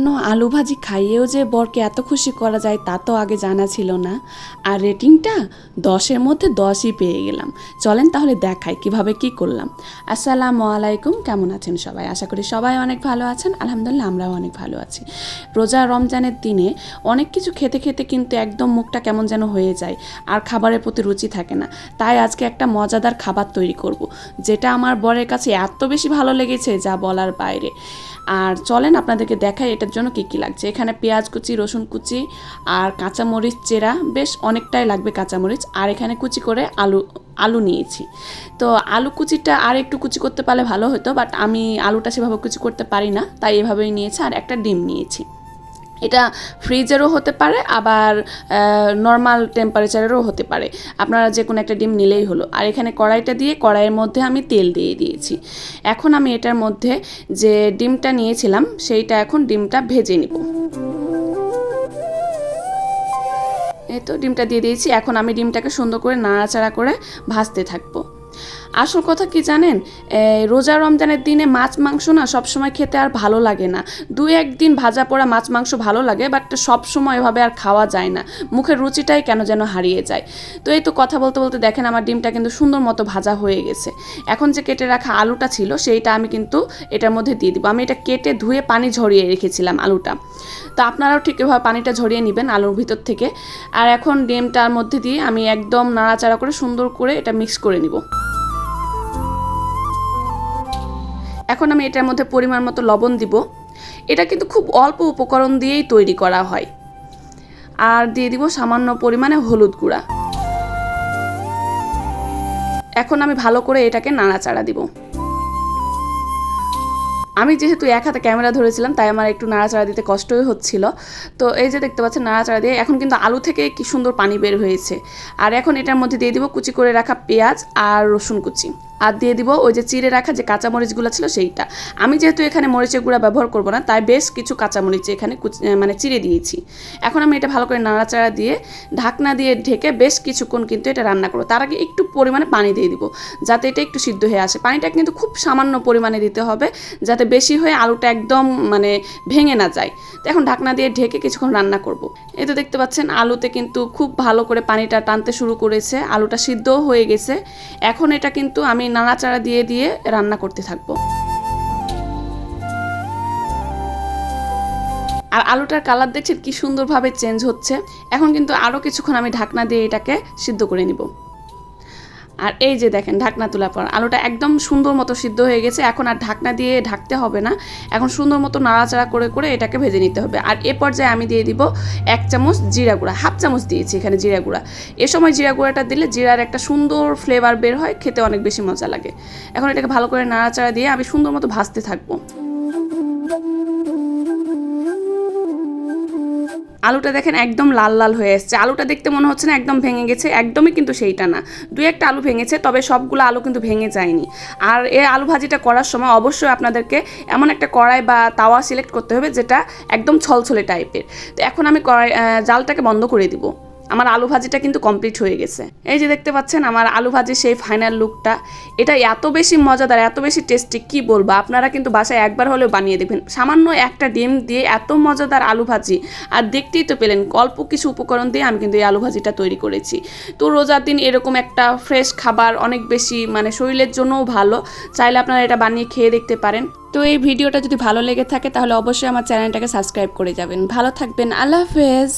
সামান্য আলু ভাজি খাইয়েও যে বরকে এত খুশি করা যায় তা তো আগে জানা ছিল না। আর রেটিংটা দশের মধ্যে দশই পেয়ে গেলাম। চলেন তাহলে দেখাই কীভাবে কি করলাম। আসসালামু আলাইকুম, কেমন আছেন সবাই? আশা করি সবাই অনেক ভালো আছেন। আলহামদুলিল্লাহ, আমরাও অনেক ভালো আছি। রোজা রমজানের দিনে অনেক কিছু খেতে খেতে কিন্তু একদম মুখটা কেমন যেন হয়ে যায়। আর খাবারের প্রতি রুচি থাকে না। তাই আজকে একটা মজাদার খাবার তৈরি করব, যেটা আমার বরের কাছে এত বেশি ভালো লেগেছে যা বলার বাইরে। আর চলেন আপনাদেরকে দেখাই এটার জন্য কী কী লাগছে? এখানে পেঁয়াজ কুচি, রসুন কুচি আর কাঁচামরিচ চেরা, বেশ অনেকটাই লাগবে কাঁচামরিচ। আর এখানে কুচি করে আলু আলু নিয়েছি। তো আলু কুচিটা আর একটু কুচি করতে পারলে ভালো হতো, বাট আমি আলুটা সেভাবে কুচি করতে পারি না, তাই এভাবেই নিয়েছি। আর একটা ডিম নিয়েছি। এটা ফ্রিজেরও হতে পারে, আবার নর্মাল টেম্পারেচারেরও হতে পারে। আপনারা যে কোনো একটা ডিম নিলেই হলো। আর এখানে কড়াইটা দিয়ে কড়াইয়ের মধ্যে আমি তেল দিয়ে দিয়েছি। এখন আমি এটার মধ্যে যে ডিমটা নিয়েছিলাম, সেইটা এখন ডিমটা ভেজে নিব। এই তো ডিমটা দিয়ে দিয়েছি। এখন আমি ডিমটাকে সুন্দর করে নাড়াচাড়া করে ভাজতে থাকব। আসল কথা কি জানেন? রোজা রমজানের দিনে মাছ, মাংস না সবসময় খেতে আর ভালো লাগে না। দু একদিন ভাজা পোড়া মাছ, মাংস ভালো লাগে বাট সবসময় এভাবে আর খাওয়া যায় না। মুখের রুচিটাই কেন যেন হারিয়ে যায়। তো এই তো কথা বলতে বলতে দেখেন আমার ডিমটা কিন্তু সুন্দর মতো ভাজা হয়ে গেছে। এখন যে কেটে রাখা আলুটা ছিল, সেইটা আমি কিন্তু এটার মধ্যে দিয়ে দিব। আমি এটা কেটে ধুয়ে পানি ঝরিয়ে রেখেছিলাম আলুটা। তো আপনারাও ঠিক এভাবে পানিটা ঝরিয়ে নেবেন আলুর ভিতর থেকে। আর এখন ডিমটার মধ্যে দিয়ে আমি একদম নাড়াচাড়া করে সুন্দর করে এটা মিক্স করে নিব। এখন আমি এটার মধ্যে পরিমাণ মতো লবণ দিব। এটা কিন্তু খুব অল্প উপকরণ দিয়েই তৈরি করা হয়। আর দিয়ে দিব সামান্য পরিমাণে হলুদ গুঁড়া। এখন আমি ভালো করে এটাকে নাড়াচাড়া দিব। আমি যেহেতু এক হাতে ক্যামেরা ধরেছিলাম, তাই আমার একটু নাড়াচাড়া দিতে কষ্টই হচ্ছিল। তো এই যে দেখতে পাচ্ছেন নাড়াচাড়া দিয়ে এখন কিন্তু আলু থেকে কি সুন্দর পানি বের হয়েছে। আর এখন এটার মধ্যে দিয়ে দিব কুচি করে রাখা পেঁয়াজ আর রসুন কুচি। আর দিয়ে দিব ওই যে চিড়ে রাখা যে কাঁচামরিচগুলো ছিল সেইটা। আমি যেহেতু এখানে মরিচের গুঁড়া ব্যবহার করব না, তাই বেশ কিছু কাঁচামরিচ এখানে মানে চিড়ে দিয়েছি। এখন আমি এটা ভালো করে নাড়াচাড়া দিয়ে ঢাকনা দিয়ে ঢেকে বেশ কিছুক্ষণ কিন্তু এটা রান্না করব। তার আগে একটু পরিমাণে পানি দিয়ে দিব, যাতে এটা একটু সিদ্ধ হয়ে আসে। পানিটা কিন্তু খুব সামান্য পরিমাণে দিতে হবে, যাতে বেশি হয়ে আলুটা একদম মানে ভেঙে না যায়। তো এখন ঢাকনা দিয়ে ঢেকে কিছুক্ষণ রান্না করব। এই তো দেখতে পাচ্ছেন, আলুতে কিন্তু খুব ভালো করে পানিটা টানতে শুরু করেছে, আলুটা সিদ্ধও হয়ে গেছে। এখন এটা কিন্তু আমি নাড়াচাড়া দিয়ে দিয়ে রান্না করতে থাকব। আর আলুটার কালার দেখছেন কি সুন্দরভাবে চেঞ্জ হচ্ছে। এখন কিন্তু আরও কিছুক্ষণ আমি ঢাকনা দিয়ে এটাকে সিদ্ধ করে নিব। আর এই যে দেখেন, ঢাকনা তোলার পর, আলুটা একদম সুন্দর মতো সিদ্ধ হয়ে গেছে। এখন আর ঢাকনা দিয়ে ঢাকতে হবে না। এখন সুন্দর মতো নাড়াচাড়া করে করে এটাকে ভেজে নিতে হবে। আর এ পর্যায়ে আমি দিয়ে দিব এক চামচ জিরা গুঁড়া, হাফ চামচ দিয়েছি এখানে জিরা গুঁড়া। এ সময় জিরা গুঁড়াটা দিলে জিরার একটা সুন্দর ফ্লেভার বের হয়, খেতে অনেক বেশি মজা লাগে। এখন এটাকে ভালো করে নাড়াচাড়া দিয়ে আমি সুন্দর মতো ভাজতে থাকব। আলুটা দেখেন একদম লাল লাল হয়ে এসছে। আলুটা দেখতে মনে হচ্ছে না একদম ভেঙে গেছে, একদমই কিন্তু সেইটা না। দুই একটা আলু ভেঙেছে, তবে সবগুলো আলু কিন্তু ভেঙে যায়নি। আর এই আলু ভাজিটা করার সময় অবশ্যই আপনাদেরকে এমন একটা কড়াই বা তাওয়া সিলেক্ট করতে হবে যেটা একদম ছলছলে টাইপের তো এখন আমি কড়াই জালটাকে বন্ধ করে দিব। আমার আলু ভাজিটা কিন্তু কমপ্লিট হয়ে গেছে। এই যে দেখতে পাচ্ছেন, আমার আলু ভাজির সেই ফাইনাল লুকটা এটা এত বেশি মজাদার, এত বেশি টেস্টি কি বলব? আপনারা কিন্তু বাসায় একবার হলেও বানিয়ে দেখবেন। সামান্য একটা ডিম দিয়ে এত মজাদার আলু ভাজি, আর দেখতেই তো পেলেন অল্প কিছু উপকরণ দিয়ে আমি কিন্তু এই আলু ভাজিটা তৈরি করেছি। তো রোজার দিন এরকম একটা ফ্রেশ খাবার, অনেক বেশি মানে শরীরের জন্যও ভালো। চাইলে আপনারা এটা বানিয়ে খেয়ে দেখতে পারেন। তো এই ভিডিওটা যদি ভালো লেগে থাকে, তাহলে অবশ্যই আমার চ্যানেলটাকে সাবস্ক্রাইব করে যাবেন। ভালো থাকবেন, আল্লাহ হাফেজ।